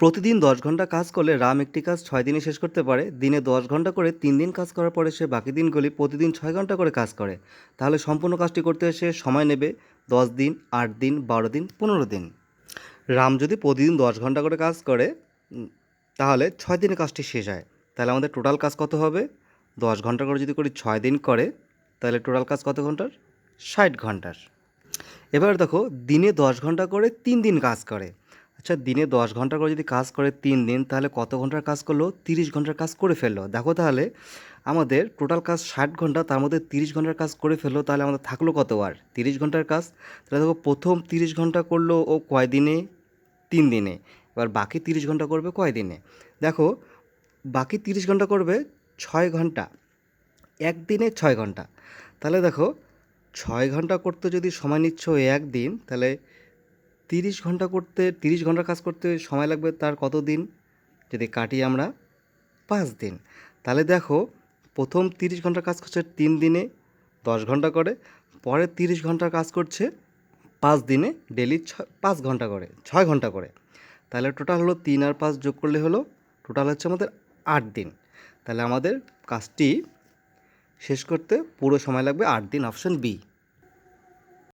প্রতিদিন দশ ঘণ্টা কাজ করলে রাম একটি কাজ ছয় দিনে শেষ করতে পারে। দিনে দশ ঘণ্টা করে তিন দিন কাজ করার পরে সে বাকি দিনগুলি প্রতিদিন ছয় ঘণ্টা করে কাজ করে। তাহলে সম্পূর্ণ কাজটি করতে সে সময় নেবে দশ দিন, আট দিন, বারো দিন, পনেরো দিন। রাম যদি প্রতিদিন দশ ঘণ্টা করে কাজ করে তাহলে ছয় দিনে কাজটি শেষ হয়। তাহলে আমাদের টোটাল কাজ কত হবে? দশ ঘণ্টা করে যদি করি ছয় দিন করে, তাহলে টোটাল কাজ কত ঘণ্টার? ষাট ঘণ্টার। এবার দেখো, দিনে দশ ঘণ্টা করে তিন দিন কাজ করে। আচ্ছা দিনে দশ ঘণ্টা করে যদি কাজ করে তিন দিন, তাহলে কত ঘণ্টার কাজ করল? তিরিশ ঘণ্টার কাজ করে ফেলল। দেখো তাহলে, আমাদের টোটাল কাজ ষাট ঘণ্টা, তার মধ্যে তিরিশ ঘণ্টার কাজ করে ফেলল, তাহলে আমাদের থাকল কত আর তিরিশ ঘণ্টার কাজ। তাহলে দেখো, প্রথম তিরিশ ঘণ্টা করল ও কয় দিনে? তিন দিনে। এবার বাকি তিরিশ ঘণ্টা করবে কয় দিনে? দেখো, বাকি তিরিশ ঘণ্টা করবে ছয় ঘণ্টা। একদিনে ছয় ঘণ্টা। তাহলে দেখো, ছয় ঘণ্টা করতে যদি সময় নিচ্ছ একদিন, তাহলে তিরিশ ঘণ্টা করতে, তিরিশ ঘণ্টা কাজ করতে সময় লাগবে তার কত দিন যদি কাটি আমরা পাঁচ দিন। তাহলে দেখো, প্রথম তিরিশ ঘণ্টা কাজ করছে তিন দিনে দশ ঘণ্টা করে, পরে তিরিশ ঘণ্টা কাজ করছে পাঁচ দিনে ডেলি ছ, পাঁচ ঘণ্টা করে, ছয় ঘণ্টা করে। তাহলে টোটাল হলো তিন আর পাঁচ যোগ করলে হলো টোটাল হচ্ছে আমাদের আট দিন। তাহলে আমাদের কাজটি শেষ করতে পুরো সময় লাগবে আট দিন অপশন বি